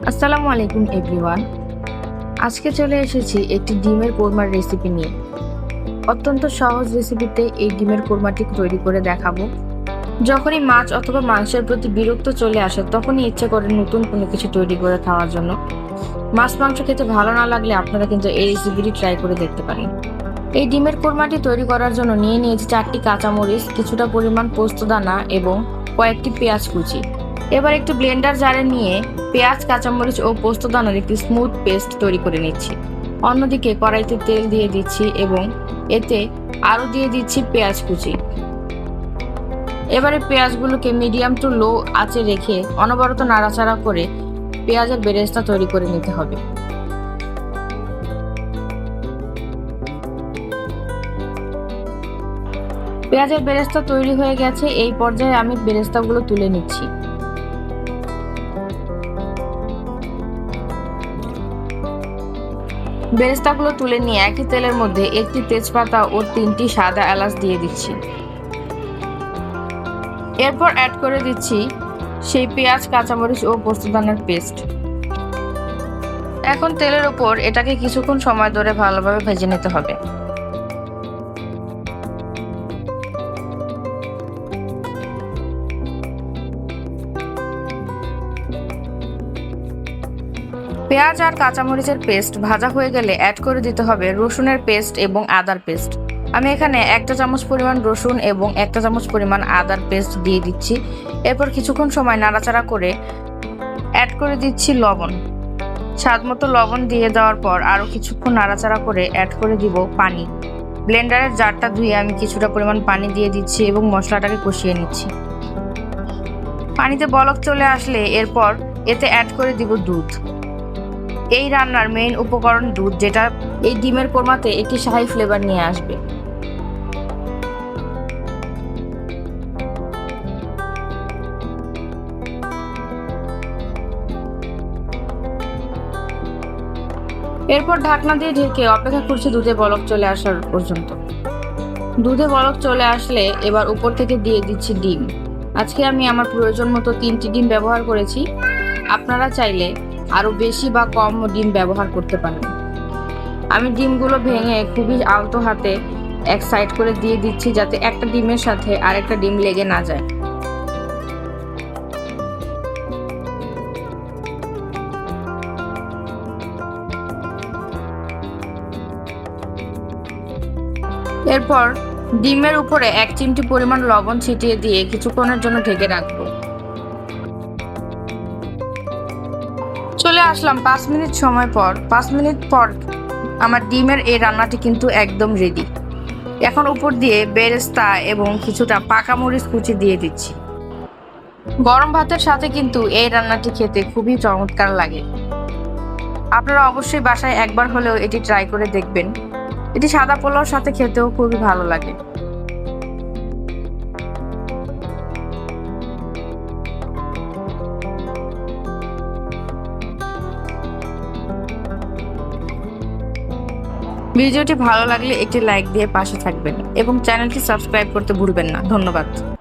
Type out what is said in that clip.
আসসালামু আলাইকুম, এভরিওয়ান। আজকে চলে এসেছি একটি ডিমের কোরমার রেসিপি নিয়ে। অত্যন্ত সহজ রেসিপিতে এই ডিমের কোরমাটি তৈরি করে দেখাবো। যখনই মাছ অথবা মাংসের প্রতি বিরক্ত চলে আসে, তখনই ইচ্ছে করে নতুন কোনো কিছু তৈরি করে খাওয়ার জন্য। মাছ মাংস খেতে ভালো না লাগলে আপনারা কিন্তু এই রেসিপিটি ট্রাই করে দেখতে পারেন। এই ডিমের কোরমাটি তৈরি করার জন্য নিয়ে নিয়েছি চারটি কাঁচামরিচ, কিছুটা পরিমাণ পোস্তদানা এবং কয়েকটি পেঁয়াজ কুচি। এবার একটু ব্লেন্ডার জারে নিয়ে পেঁয়াজ, কাঁচামরিচ ও পোস্তদানার একটি স্মুথ পেস্ট তৈরি করে নিচ্ছি। অন্যদিকে কড়াইতে তেল দিয়ে দিচ্ছি এবং এতে আরও দিয়ে দিচ্ছি পেঁয়াজ কুচি। এবারে পেঁয়াজগুলোকে মিডিয়াম টু লো আঁচে রেখে অনবরত নাড়াচাড়া করে পেঁয়াজের বেরেস্তা তৈরি করে নিতে হবে। পেঁয়াজের বেরেস্তা তৈরি হয়ে গেছে, এই পর্যায়ে আমি বেরেস্তাগুলো তুলে নিচ্ছি। বেরেস্তাগুলো তুলে নিয়ে একই তেলের মধ্যে একটি তেজপাতা ও তিনটি সাদা এলাচ দিয়ে দিচ্ছি। এরপর অ্যাড করে দিচ্ছি সেই পেঁয়াজ, কাঁচামরিচ ও পোস্তদানার পেস্ট এখন তেলের ওপর এটাকে কিছুক্ষণ সময় ধরে ভালোভাবে ভেজে নিতে হবে। পেঁয়াজ আর কাঁচামরিচের পেস্ট ভাজা হয়ে গেলে অ্যাড করে দিতে হবে রসুনের পেস্ট এবং আদার পেস্ট। আমি এখানে একটা চামচ পরিমাণ রসুন এবং একটা চামচ পরিমাণ আদার পেস্ট দিয়ে দিচ্ছি। এরপর কিছুক্ষণ সময় নাড়াচাড়া করে অ্যাড করে দিচ্ছি লবণ। স্বাদ মতো লবণ দিয়ে দেওয়ার পর আরও কিছুক্ষণ নাড়াচাড়া করে অ্যাড করে দিব পানি। ব্লেন্ডারের জারটা ধুয়ে আমি কিছুটা পরিমাণ পানি দিয়ে দিচ্ছি এবং মশলাটাকে কষিয়ে নিচ্ছি। পানিতে বলক চলে আসলে এরপর এতে অ্যাড করে দিব দুধ। এই রান্নার মেইন উপকরণ দুধ, যেটা এই ডিমের কোরমাতে একটি শাহী ফ্লেভার নিয়ে আসবে। এরপর ঢাকনা দিয়ে ঢেকে অপেক্ষা করছি দুধে বলক চলে আসার পর্যন্ত। দুধে বলক চলে আসলে এবার উপর থেকে দিয়ে দিচ্ছি ডিম। আজকে আমি আমার প্রয়োজন মতো তিনটি ডিম ব্যবহার করেছি। আপনারা চাইলে আরও বেশি বা কম ডিম ব্যবহার করতে পারেন। আমি ডিমগুলো ভেঙে খুবই আলতো হাতে এক সাইড করে দিয়ে দিচ্ছি যাতে একটা ডিমের সাথে আরেকটা ডিম লেগে না যায়। এরপর ডিমের উপরে এক চিমটি পরিমাণ লবণ ছিটিয়ে দিয়ে কিছুক্ষণের জন্য ঢেকে রাখব। চলে আসলাম পাঁচ মিনিট সময় পর। পাঁচ মিনিট পর আমার ডিমের এই রান্নাটি কিন্তু একদম রেডি এখন উপর দিয়ে বেরেস্তা এবং কিছুটা পাকা মরিচ কুচি দিয়ে দিচ্ছি। গরম ভাতের সাথে কিন্তু এই রান্নাটি খেতে খুবই চমৎকার লাগে। আপনারা অবশ্যই বাসায় একবার হলেও এটি ট্রাই করে দেখবেন। এটি সাদা পোলাওর সাথে খেতেও খুবই ভালো লাগে। ভিডিওটি ভালো লাগলে একটি লাইক দিয়ে পাশে থাকবেন এবং চ্যানেলটি সাবস্ক্রাইব করতে ভুলবেন না। ধন্যবাদ।